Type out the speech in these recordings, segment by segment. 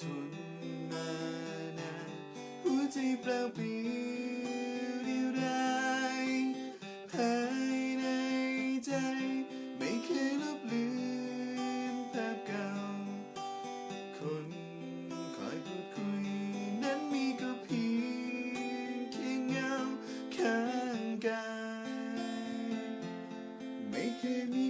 ทนมานานหัวใจเปล่าเปลี่ยวเดียวดายภายในใจ ไม่เคยลบลืมภาพเก่า คนคอยพูดคุย นั้นมีก็เพียงแค่เงาข้างกายไม่เคยมี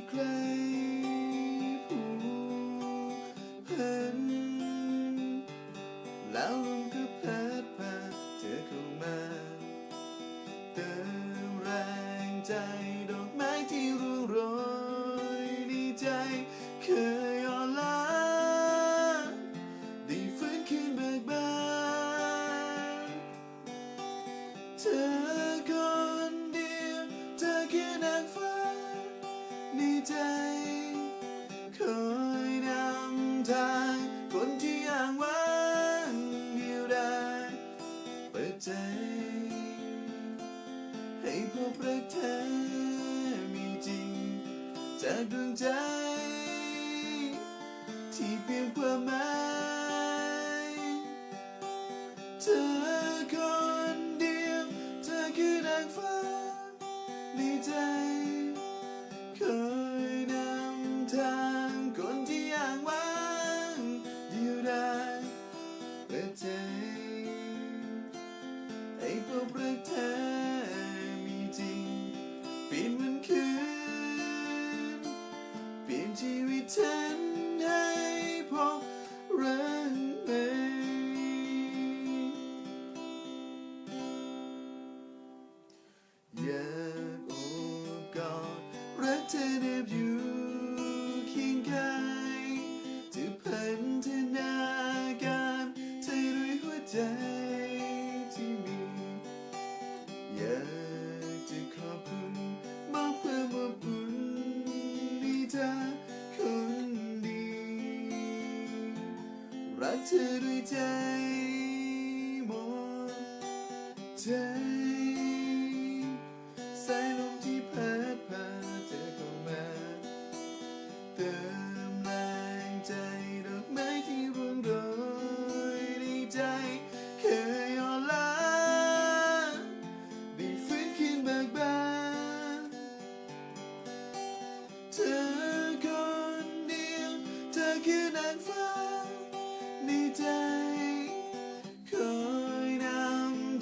ทาง คนที่อ้างว้างเดียวดายเปิดใจ ให้พบรักแท้มีจริง จากดวงใจ ที่เพียงความ ให้พบรักแท้มีจริง เปลี่ยนวันคืน เปลี่ยนชีวิตฉันให้พบรักใหม่อยากโอบกอดรักเธอเน็บอยู่ รักเธอด้วยใจหมดใจ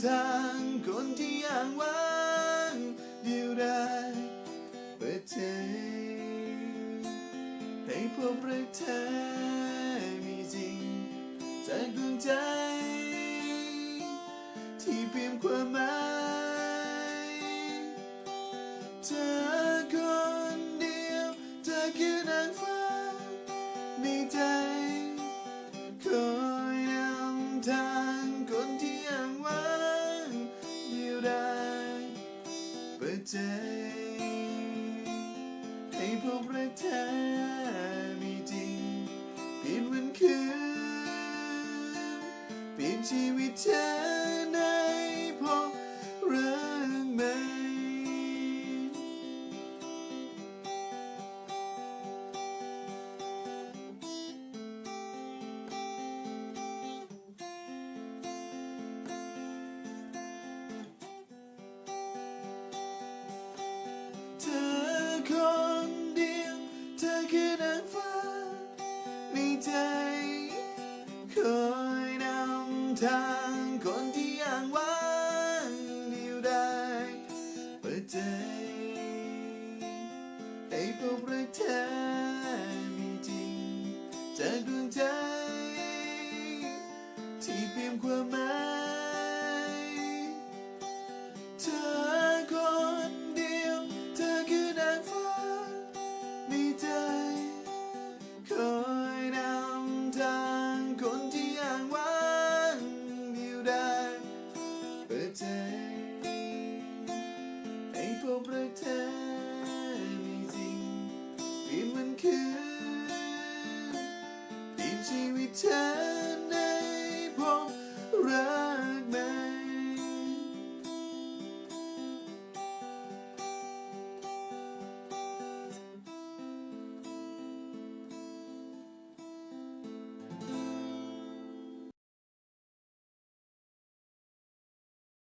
ทางคนที่ยังว่างเดียวดายเปิดใจให้พบรักแท้มีจริงจากดวงใจ ที่เพียงความหมาย เปิดใในใจ คอยนำทางคนที่ยังว่างเดียวดายเปิดใจ ให้พบรักแท้มีจริง จากดวงใจ ที่เพียงความหมาย เ